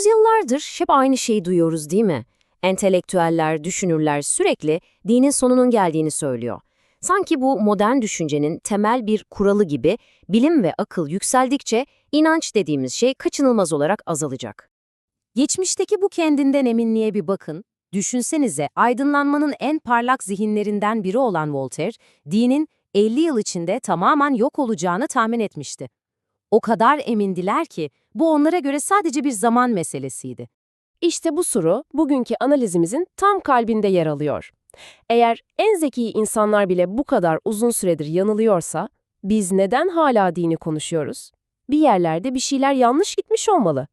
Yüzyıllardır hep aynı şeyi duyuyoruz değil mi? Entelektüeller, düşünürler sürekli dinin sonunun geldiğini söylüyor. Sanki bu modern düşüncenin temel bir kuralı gibi bilim ve akıl yükseldikçe inanç dediğimiz şey kaçınılmaz olarak azalacak. Geçmişteki bu kendinden eminliğe bir bakın. Düşünsenize aydınlanmanın en parlak zihinlerinden biri olan Voltaire, dinin 50 yıl içinde tamamen yok olacağını tahmin etmişti. O kadar emindiler ki bu onlara göre sadece bir zaman meselesiydi. İşte bu soru bugünkü analizimizin tam kalbinde yer alıyor. Eğer en zeki insanlar bile bu kadar uzun süredir yanılıyorsa, biz neden hala dini konuşuyoruz? Bir yerlerde bir şeyler yanlış gitmiş olmalı.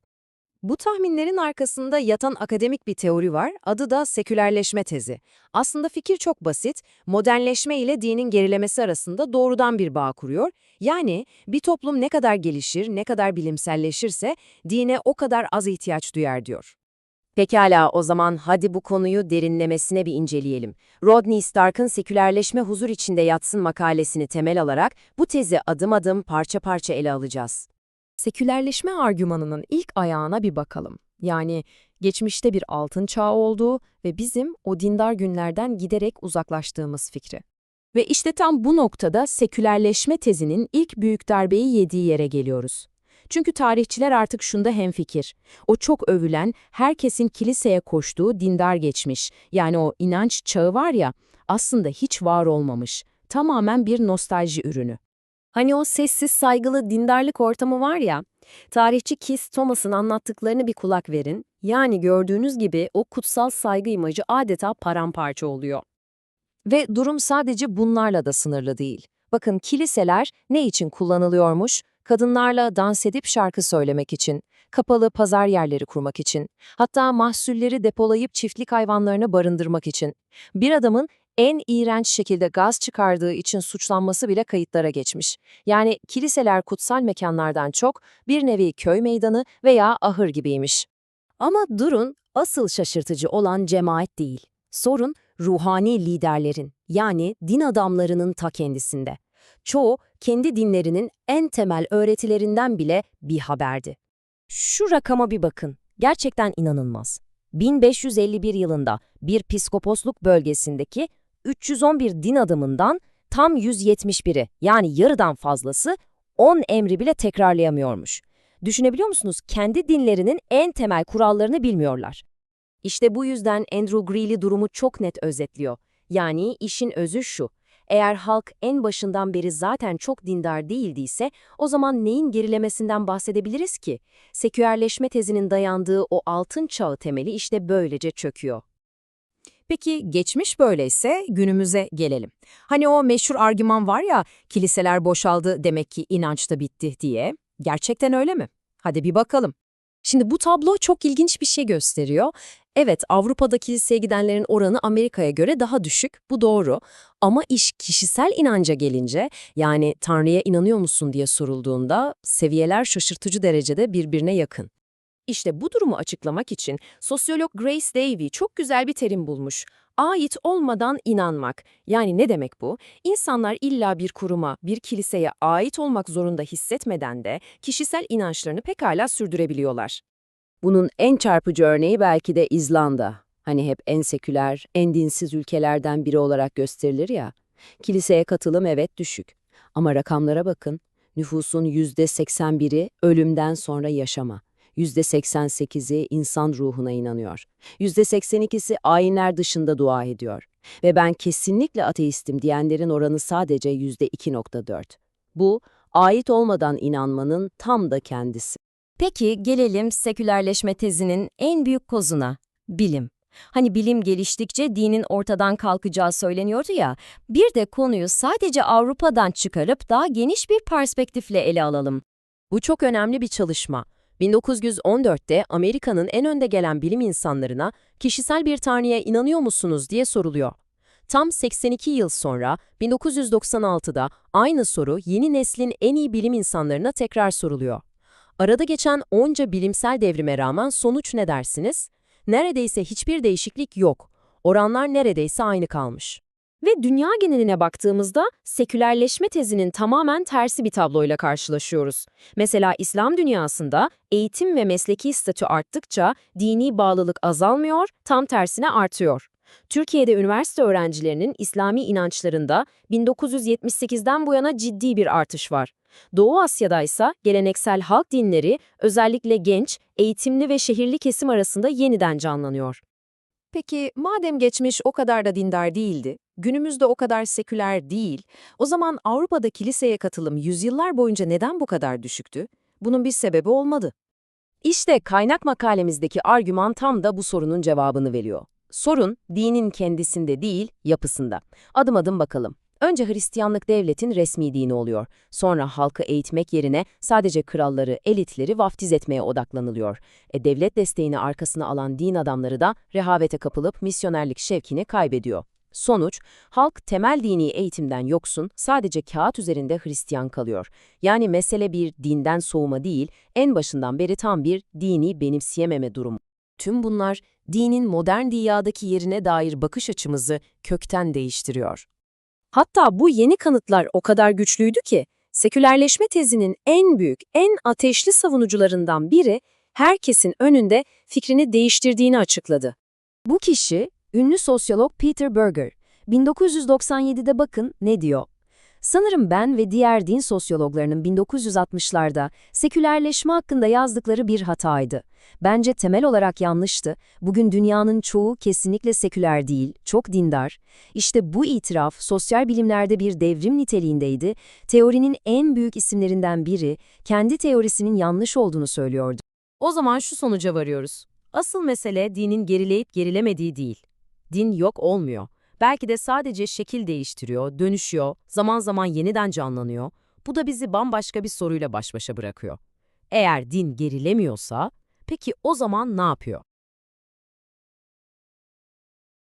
Bu tahminlerin arkasında yatan akademik bir teori var, adı da sekülerleşme tezi. Aslında fikir çok basit, modernleşme ile dinin gerilemesi arasında doğrudan bir bağ kuruyor. Yani bir toplum ne kadar gelişir, ne kadar bilimselleşirse dine o kadar az ihtiyaç duyar diyor. Pekala o zaman hadi bu konuyu derinlemesine bir inceleyelim. Rodney Stark'ın Sekülerleşme Huzur içinde Yatsın makalesini temel alarak bu tezi adım adım parça parça ele alacağız. Sekülerleşme argümanının ilk ayağına bir bakalım. Yani geçmişte bir altın çağı olduğu ve bizim o dindar günlerden giderek uzaklaştığımız fikri. Ve işte tam bu noktada sekülerleşme tezinin ilk büyük darbeyi yediği yere geliyoruz. Çünkü tarihçiler artık şunda hemfikir. O çok övülen, herkesin kiliseye koştuğu dindar geçmiş, yani o inanç çağı var ya, aslında hiç var olmamış. Tamamen bir nostalji ürünü. Hani o sessiz saygılı dindarlık ortamı var ya, tarihçi Keith Thomas'ın anlattıklarını bir kulak verin. Yani gördüğünüz gibi o kutsal saygı imajı adeta paramparça oluyor. Ve durum sadece bunlarla da sınırlı değil. Bakın kiliseler ne için kullanılıyormuş? Kadınlarla dans edip şarkı söylemek için, kapalı pazar yerleri kurmak için, hatta mahsulleri depolayıp çiftlik hayvanlarını barındırmak için. Bir adamın en iğrenç şekilde gaz çıkardığı için suçlanması bile kayıtlara geçmiş. Yani kiliseler kutsal mekanlardan çok bir nevi köy meydanı veya ahır gibiymiş. Ama durun, asıl şaşırtıcı olan cemaat değil. Sorun ruhani liderlerin, yani din adamlarının ta kendisinde. Çoğu kendi dinlerinin en temel öğretilerinden bile bir haberdi. Şu rakama bir bakın. Gerçekten inanılmaz. 1551 yılında bir piskoposluk bölgesindeki 311 din adamından tam 171'i yani yarıdan fazlası 10 emri bile tekrarlayamıyormuş. Düşünebiliyor musunuz? Kendi dinlerinin en temel kurallarını bilmiyorlar. İşte bu yüzden Andrew Greeley durumu çok net özetliyor. Yani işin özü şu. Eğer halk en başından beri zaten çok dindar değildiyse o zaman neyin gerilemesinden bahsedebiliriz ki? Sekülerleşme tezinin dayandığı o altın çağı temeli işte böylece çöküyor. Peki geçmiş böyleyse günümüze gelelim. Hani o meşhur argüman var ya kiliseler boşaldı demek ki inanç da bitti diye. Gerçekten öyle mi? Hadi bir bakalım. Şimdi bu tablo çok ilginç bir şey gösteriyor. Evet, Avrupa'da kiliseye gidenlerin oranı Amerika'ya göre daha düşük, bu doğru. Ama iş kişisel inanca gelince, yani Tanrı'ya inanıyor musun diye sorulduğunda seviyeler şaşırtıcı derecede birbirine yakın. İşte bu durumu açıklamak için sosyolog Grace Davy çok güzel bir terim bulmuş. Ait olmadan inanmak. Yani ne demek bu? İnsanlar illa bir kuruma, bir kiliseye ait olmak zorunda hissetmeden de kişisel inançlarını pekala sürdürebiliyorlar. Bunun en çarpıcı örneği belki de İzlanda. Hani hep en seküler, en dinsiz ülkelerden biri olarak gösterilir ya. Kiliseye katılım evet düşük. Ama rakamlara bakın. Nüfusun %81'i ölümden sonra yaşama. %88'i insan ruhuna inanıyor. %82'si ayinler dışında dua ediyor. Ve ben kesinlikle ateistim diyenlerin oranı sadece %2.4. Bu, ait olmadan inanmanın tam da kendisi. Peki gelelim sekülerleşme tezinin en büyük kozuna, bilim. Hani bilim geliştikçe dinin ortadan kalkacağı söyleniyordu ya, bir de konuyu sadece Avrupa'dan çıkarıp daha geniş bir perspektifle ele alalım. Bu çok önemli bir çalışma. 1914'te Amerika'nın en önde gelen bilim insanlarına kişisel bir tanrıya inanıyor musunuz diye soruluyor. Tam 82 yıl sonra 1996'da aynı soru yeni neslin en iyi bilim insanlarına tekrar soruluyor. Arada geçen onca bilimsel devrime rağmen sonuç ne dersiniz? Neredeyse hiçbir değişiklik yok. Oranlar neredeyse aynı kalmış. Ve dünya geneline baktığımızda sekülerleşme tezinin tamamen tersi bir tabloyla karşılaşıyoruz. Mesela İslam dünyasında eğitim ve mesleki statü arttıkça dini bağlılık azalmıyor, tam tersine artıyor. Türkiye'de üniversite öğrencilerinin İslami inançlarında 1978'den bu yana ciddi bir artış var. Doğu Asya'da ise geleneksel halk dinleri özellikle genç, eğitimli ve şehirli kesim arasında yeniden canlanıyor. Peki madem geçmiş o kadar da dindar değildi, günümüzde o kadar seküler değil, o zaman Avrupa'da kiliseye katılım yüzyıllar boyunca neden bu kadar düşüktü? Bunun bir sebebi olmadı. İşte kaynak makalemizdeki argüman tam da bu sorunun cevabını veriyor. Sorun, dinin kendisinde değil, yapısında. Adım adım bakalım. Önce Hristiyanlık devletin resmi dini oluyor. Sonra halkı eğitmek yerine sadece kralları, elitleri vaftiz etmeye odaklanılıyor. E, devlet desteğini arkasına alan din adamları da rehavete kapılıp misyonerlik şevkini kaybediyor. Sonuç, halk temel dini eğitimden yoksun, sadece kağıt üzerinde Hristiyan kalıyor. Yani mesele bir dinden soğuma değil, en başından beri tam bir dini benimseyememe durumu. Tüm bunlar, dinin modern dünyadaki yerine dair bakış açımızı kökten değiştiriyor. Hatta bu yeni kanıtlar o kadar güçlüydü ki, sekülerleşme tezinin en büyük, en ateşli savunucularından biri, herkesin önünde fikrini değiştirdiğini açıkladı. Bu kişi, ünlü sosyolog Peter Berger. 1997'de bakın ne diyor. Sanırım ben ve diğer din sosyologlarının 1960'larda sekülerleşme hakkında yazdıkları bir hataydı. Bence temel olarak yanlıştı. Bugün dünyanın çoğu kesinlikle seküler değil, çok dindar. İşte bu itiraf sosyal bilimlerde bir devrim niteliğindeydi. Teorinin en büyük isimlerinden biri kendi teorisinin yanlış olduğunu söylüyordu. O zaman şu sonuca varıyoruz. Asıl mesele dinin gerileyip gerilemediği değil. Din yok olmuyor. Belki de sadece şekil değiştiriyor, dönüşüyor, zaman zaman yeniden canlanıyor. Bu da bizi bambaşka bir soruyla baş başa bırakıyor. Eğer din gerilemiyorsa, peki o zaman ne yapıyor?